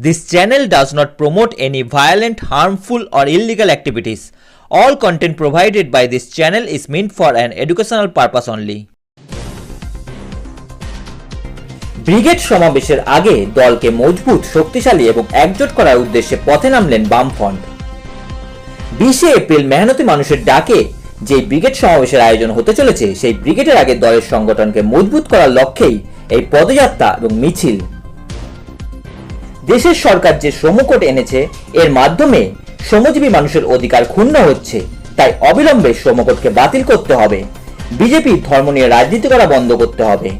This channel does not promote any violent, harmful, or illegal activities. All content provided by this channel is meant for an educational purpose only. Brigade সমাবেশের আগে দলকে মজবুত শক্তিশালী এবং একজোট করার উদ্দেশ্যে পথে নামলেন বামফ্রন্ট বিশে এপ্রিল মেহনতি মানুষের ডাকে যে ব্রিগেড সমাবেশের আয়োজন হতে চলেছে সেই ব্রিগেডের আগে দলের সংগঠনকে মজবুত করার লক্ষ্যেই এই পদযাত্রা এবং মিছিল দেশের সরকার যে শ্রমকোট এনেছে, এর মাধ্যমে শ্রমজীবী মানুষের অধিকার ক্ষুণ্ণ হচ্ছে। তাই অবিলম্বে শ্রমকোটকে বাতিল করতে হবে। বিজেপি ধর্ম নিয়ে রাজনীতি করা বন্ধ করতে হবে।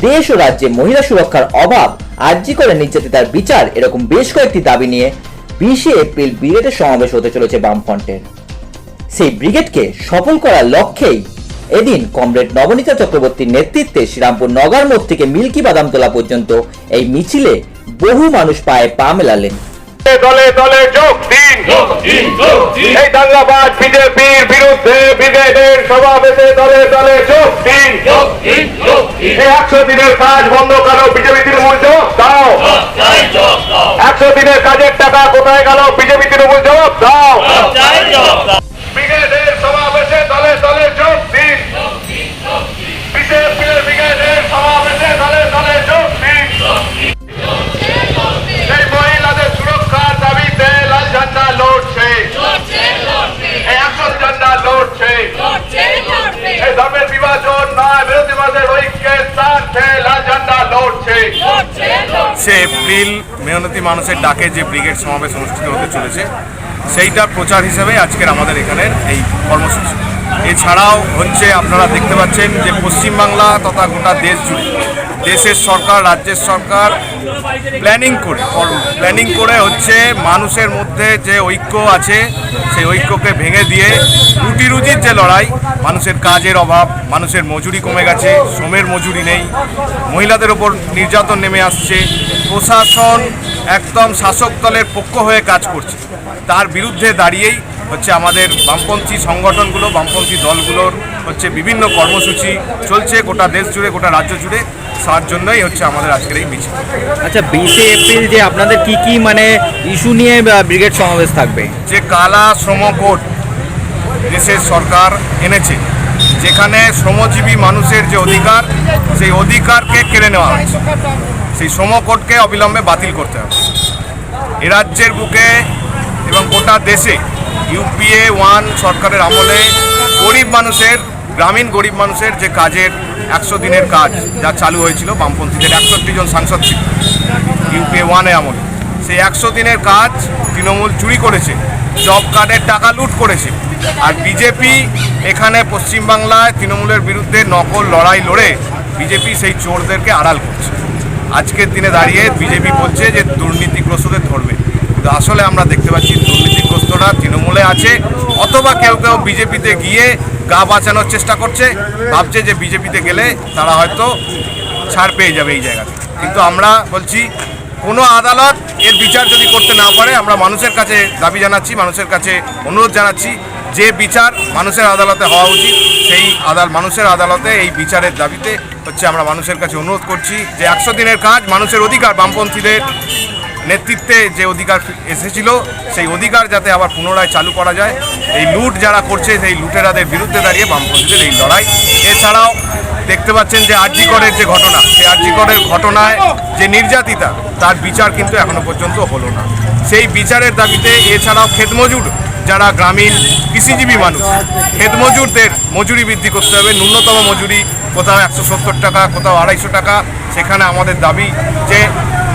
দেশ ও রাজ্যে মহিলা সুরক্ষার অভাব আর্জি করে নির্যাতিতার বিচার এরকম বেশ কয়েকটি দাবি নিয়ে বিশে এপ্রিল ব্রিগেডের সমাবেশ হতে চলেছে বামফ্রন্টের। সেই ব্রিগেডকে সফল করার লক্ষ্যেই এদিন কমরেড নবনীতা চক্রবর্তীর নেতৃত্বে শ্রীরামপুর নগর মোড় থেকে মিল্কি বাদামতলা পর্যন্ত এই মিছিলে বহু মানুষ পায়ে পা মেলালেন। দলে দলে যোগ দিন। যোগ দিন যোগ দিন। এই দাঙ্গাবাজ বিজেপির বিরুদ্ধে ব্রিগেডের সমাবেশে দলে দলে যোগ দিন। যোগ দিন যোগ দিন। এই একশো দিনের কাজ বন্ধ করো বিজেপি তৃণমূল যোগ দাও। একশো দিনের কাজের টাকা কোথায় গেল বিজেপি তৃণমূল যোগ সে এপ্রিল, মেহনতি মানুষের ডাকে যে ব্রিগেড সমাবেশ অনুষ্ঠিত হতে চলেছে সেইটার প্রচার হিসেবে আজকের আমাদের এখানের এই কর্মসূচি। এছাড়াও হচ্ছে আপনারা দেখতে পাচ্ছেন যে পশ্চিমবাংলা তথা গোটা দেশ জুড়ে দেশের সরকার, রাজ্যের সরকার প্ল্যানিং করে প্ল্যানিং করে হচ্ছে মানুষের মধ্যে যে ঐক্য আছে, সেই ঐক্যকে ভেঙে দিয়ে রুটি রুজির যে লড়াই, মানুষের কাজের অভাব, মানুষের মজুরি কমে গেছে, শ্রমের মজুরি নেই, মহিলাদের ওপর নির্যাতন নেমে আসছে, প্রশাসন একদম শাসক দলের পক্ষ হয়ে কাজ করছে। তার বিরুদ্ধে দাঁড়িয়েই হচ্ছে আমাদের বামপন্থী সংগঠনগুলো, বামপন্থী দলগুলোর হচ্ছে বিভিন্ন কর্মসূচি চলছে গোটা দেশ জুড়ে গোটা রাজ্য জুড়ে। তার জন্যই হচ্ছে আমাদের আজকের এই মিছিল আচ্ছা বিশে এপ্রিল যে আপনাদের কি কি মানে ইস্যু নিয়ে ব্রিগেড সমাবেশ থাকবে? যে কালা শ্রম কোড দেশের সরকার এনেছে যেখানে শ্রমজীবী মানুষের যে অধিকার সেই অধিকারকে কেড়ে নেওয়া হয়েছে। সেই শ্রম কোডকে অবিলম্বে বাতিল করতে হবে। এ রাজ্যের বুকে এবং গোটা দেশে ইউপিএ ওয়ান সরকারের আমলে গরিব মানুষের গ্রামীণ গরিব মানুষের যে কাজের একশো দিনের কাজ যা চালু হয়েছিল বামপন্থীদের, একষট্টি জন সাংসদ ছিল। ইউপিএ ওয়ানে আমলে। সেই একশো দিনের কাজ তৃণমূল চুরি করেছে, জব কার্ডের টাকা লুট করেছে। আর বিজেপি এখানে পশ্চিমবাংলায় তৃণমূলের বিরুদ্ধে নকল লড়াই লড়ে বিজেপি সেই চোরদেরকে আড়াল করছে। আজকের দিনে দাঁড়িয়ে বিজেপি বলছে যে দুর্নীতিগ্রস্তদের ধরবে। আসলে আমরা দেখতে পাচ্ছি দুর্নীতিগ্রস্তরা তৃণমূলে আছে, অথবা কেউ কেউ বিজেপিতে গিয়ে গা বাঁচানোর চেষ্টা করছে, ভাবছে যে বিজেপিতে গেলে তারা হয়তো ছাড় পেয়ে যাবে এই জায়গাতে কিন্তু আমরা বলছি, কোনো আদালত এর বিচার যদি করতে না পারে, আমরা মানুষের কাছে দাবি জানাচ্ছি, মানুষের কাছে অনুরোধ জানাচ্ছি, যে বিচার মানুষের আদালতে হওয়া উচিত, সেই আদাল, মানুষের আদালতে এই বিচারের দাবিতে হচ্ছে আমরা মানুষের কাছে অনুরোধ করছি যে একশো দিনের কাজ মানুষের অধিকার বামপন্থীদের নেতৃত্বে যে অধিকার এসেছিল, সেই অধিকার যাতে আবার পুনরায় চালু করা যায়। এই লুট যারা করছে, সেই লুটেরাদের বিরুদ্ধে দাঁড়িয়ে বামপন্থীদের এই লড়াই। এছাড়াও দেখতে পাচ্ছেন যে আরজিকরের যে ঘটনা, সেই আরজিকরের ঘটনায় যে নির্যাতিতা, তার বিচার কিন্তু এখনও পর্যন্ত হলো না। সেই বিচারের দাবিতে এছাড়াও ক্ষেতমজুর যারা গ্রামীণ কৃষিজীবী মানুষ ক্ষেতমজুরদের মজুরি বৃদ্ধি করতে হবে। ন্যূনতম মজুরি কোথাও একশো সত্তর টাকা, কোথাও আড়াইশো টাকা। সেখানে আমাদের দাবি যে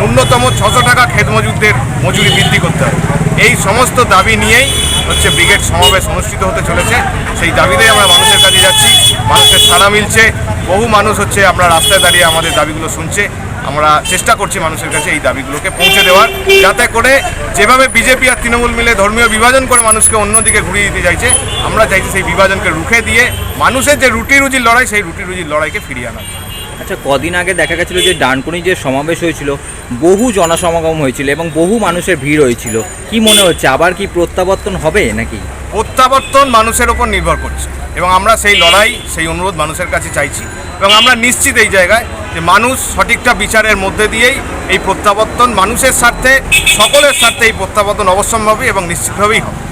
ন্যূনতম ছশো টাকা ক্ষেতমজুরদের মজুরি বৃদ্ধি করতে হবে। এই সমস্ত দাবি নিয়েই হচ্ছে ব্রিগেড সমাবেশ অনুষ্ঠিত হতে চলেছে। সেই দাবিতেই আমরা মানুষের কাছে যাচ্ছি, মানুষের সাড়া মিলছে, বহু মানুষ হচ্ছে আমরা রাস্তায় দাঁড়িয়ে আমাদের দাবিগুলো শুনছে। আমরা চেষ্টা করছি মানুষের কাছে এই দাবিগুলোকে পৌঁছে দেওয়ার, যাতে করে যেভাবে বিজেপি আর তৃণমূল মিলে ধর্মীয় বিভাজন করে মানুষকে অন্যদিকে ঘুরিয়ে দিতে চাইছে, আমরা চাইছি সেই বিভাজনকে রুখে দিয়ে মানুষের যে রুটি রুজির লড়াই, সেই রুটি রুজির লড়াইকে ফিরিয়ে আনা। আচ্ছা কদিন আগে দেখা গেছিল যে ডানকুনি যে সমাবেশ হয়েছিল, বহু জনসমাগম হয়েছিল এবং বহু মানুষের ভিড় হয়েছিল। কি মনে হচ্ছে, আবার কি প্রত্যাবর্তন হবে নাকি? প্রত্যাবর্তন মানুষের ওপর নির্ভর করছে এবং আমরা সেই লড়াই, সেই অনুরোধ মানুষের কাছে চাইছি এবং আমরা নিশ্চিত এই জায়গায় যে মানুষ সঠিকটা বিচারের মধ্যে দিয়েই এই প্রত্যাবর্তন মানুষের স্বার্থে, সকলের স্বার্থে এই প্রত্যাবর্তন অবশ্যম্ভাবী এবং নিশ্চিতভাবেই হবে।